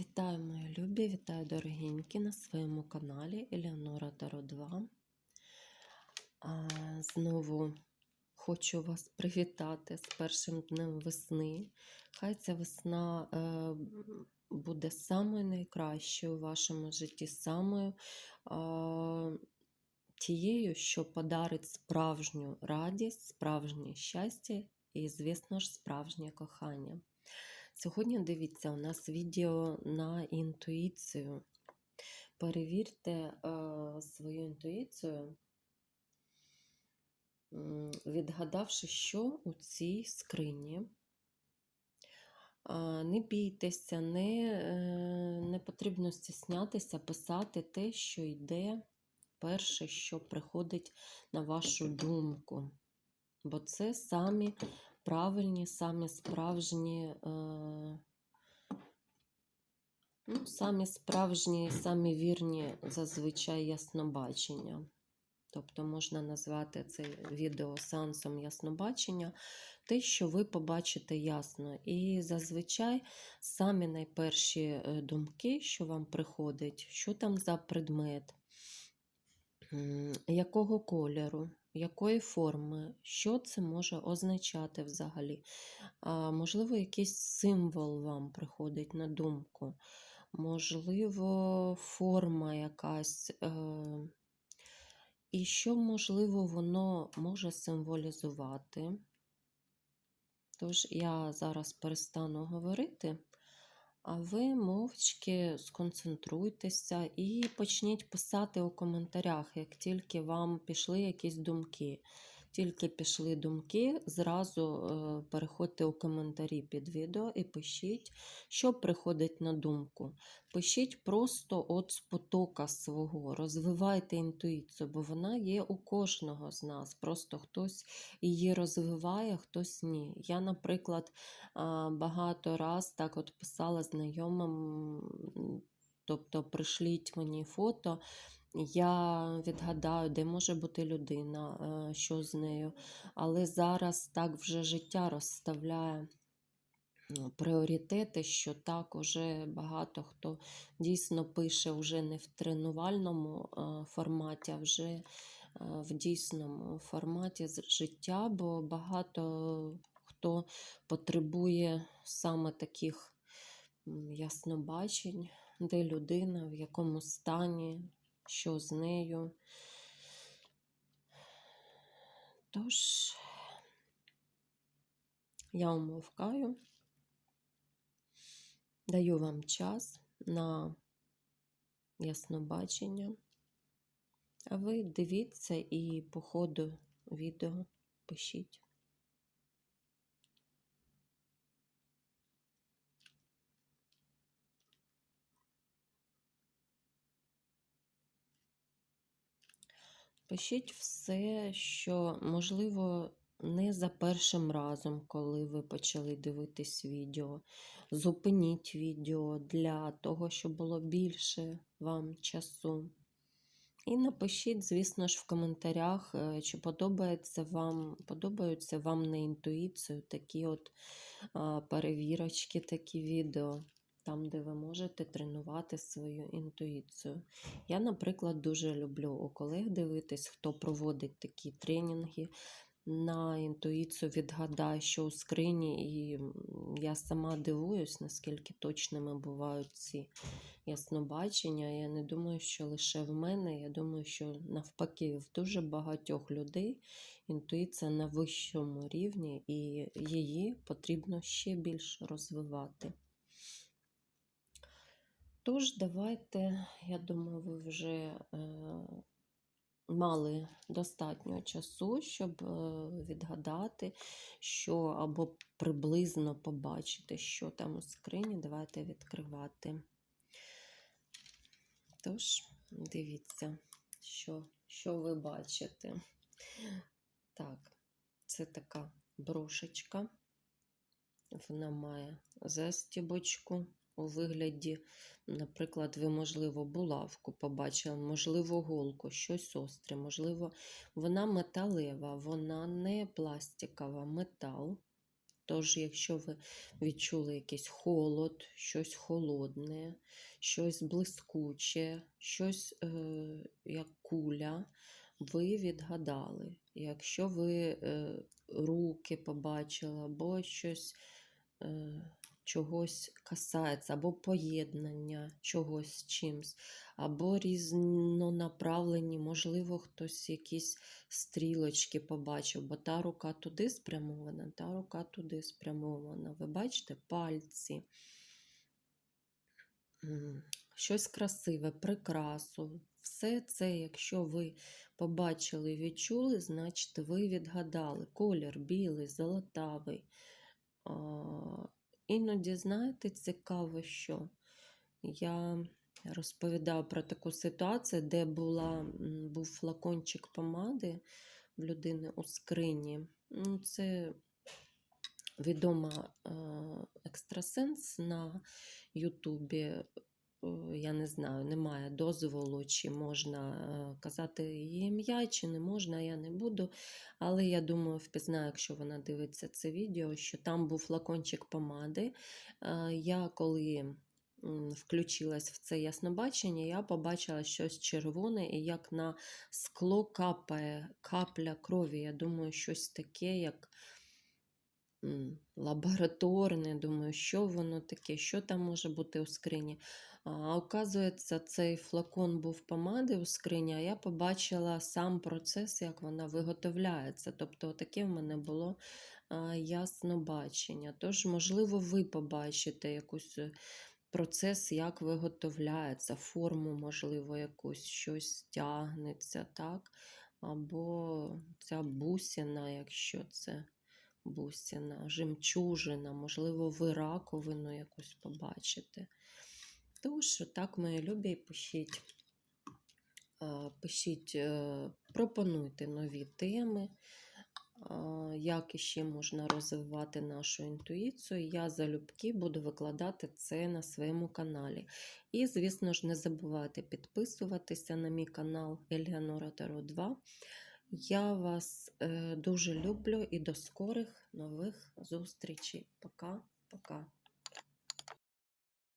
Вітаю, мої любі, вітаю дорогенькі на своєму каналі Елеонора Таро 2. А, Знову хочу вас привітати з першим днем весни. Хай ця весна е, буде самою найкращою у вашому житті, самою е, тією, що подарить справжню радість, справжнє щастя і, звісно ж, справжнє кохання. Сьогодні дивіться, у нас відео на інтуїцію. Перевірте е, свою інтуїцію, відгадавши, що у цій скрині. Не бійтеся, не, е, не потрібно стіснятися писати те, що йде перше, що приходить на вашу думку. Бо це самі правильні, самі справжні, е, ну, самі справжні, самі вірні зазвичай яснобачення. Тобто можна назвати це відео сеансом яснобачення, те, що ви побачите ясно. І зазвичай самі найперші е, думки, що вам приходять, що там за предмет, якого кольору, якої форми, що це може означати взагалі. А, Можливо, якийсь символ вам приходить на думку, можливо, форма якась. Е, і що, можливо, воно може символізувати. Тож я зараз перестану говорити, а ви мовчки сконцентруйтеся і почніть писати у коментарях, як тільки вам пішли якісь думки. Тільки пішли думки, зразу е, переходьте у коментарі під відео і пишіть, що приходить на думку. Пишіть просто от з потока свого, розвивайте інтуїцію, бо вона є у кожного з нас. Просто хтось її розвиває, хтось ні. Я, наприклад, багато раз так от писала знайомим, тобто пришліть мені фото. Я відгадаю, де може бути людина, е, що з нею. Але зараз так вже життя розставляє ну, пріоритети, що так уже багато хто дійсно пише вже не в тренувальному е, форматі, а вже е, в дійсному форматі життя, бо багато хто потребує саме таких яснобачень, де людина, в якому стані, що з нею. Тож, я умовкаю, даю вам час на яснобачення, а ви дивіться і по ходу відео пишіть. Пишіть все, що можливо не за першим разом, коли ви почали дивитись відео. Зупиніть відео для того, щоб було більше вам часу. І напишіть, звісно ж, в коментарях, е, чи подобається вам, подобаються вам на інтуїцію такі от перевірочки, такі відео, там, де ви можете тренувати свою інтуїцію. Я, наприклад, дуже люблю у колег дивитись, хто проводить такі тренінги на інтуїцію, відгадай, що у скрині, і я сама дивуюсь, наскільки точними бувають ці яснобачення. Я не думаю, що лише в мене. Я думаю, що навпаки, в дуже багатьох людей інтуїція на вищому рівні, і її потрібно ще більш розвивати. Тож, давайте, я думаю, ви вже е, мали достатньо часу, щоб е, відгадати, що або приблизно побачити, що там у скрині. Давайте відкривати. Тож, дивіться, що, що ви бачите. Так, це така брошечка. Вона має застібочку у вигляді, наприклад, ви, можливо, булавку побачили, можливо, голку, щось остре, можливо, вона металева, вона не пластикова, метал. Тож, якщо ви відчули якийсь холод, щось холодне, щось блискуче, щось е, як куля, ви відгадали. Якщо ви е, руки побачили, або щось е, чогось касається, або поєднання чогось з чимсь, або різнонаправлені, можливо, хтось якісь стрілочки побачив, бо та рука туди спрямована, та рука туди спрямована. Ви бачите пальці. Щось красиве, прикрасу. Все це, якщо ви побачили і відчули, значить ви відгадали. Колір білий, золотавий. Іноді, знаєте, цікаво, що я розповідала про таку ситуацію, де була, був флакончик помади в людини у скрині. Ну, Це відома екстрасенс на Ютубі. Е, Я не знаю, немає дозволу, чи можна е, казати її ім'я, чи не можна, я не буду. Але я думаю, впізнаю, якщо вона дивиться це відео, що там був флакончик помади. Е, Я коли включилась в це яснобачення, я побачила щось червоне, і як на скло капає капля крові. Я думаю, щось таке, як лабораторне. Думаю, що воно таке, що там може бути у скрині. А оказується, цей флакон був помади у скрині, а я побачила сам процес, як вона виготовляється. Тобто, таке в мене було а, яснобачення. Тож, можливо, ви побачите якийсь процес, як виготовляється, форму, можливо, якусь щось тягнеться, так? Або ця бусина, якщо це бусина, жемчужина, можливо, ви раковину якусь побачите. Тож, так, мої любі, пишіть, пишіть, е, пропонуйте нові теми, як іще можна розвивати нашу інтуїцію. Я залюбки буду викладати це на своєму каналі. І, звісно ж, не забувайте підписуватися на мій канал Еліанора Таро 2. Я вас е, дуже люблю і до скорих нових зустрічей. Пока-пока.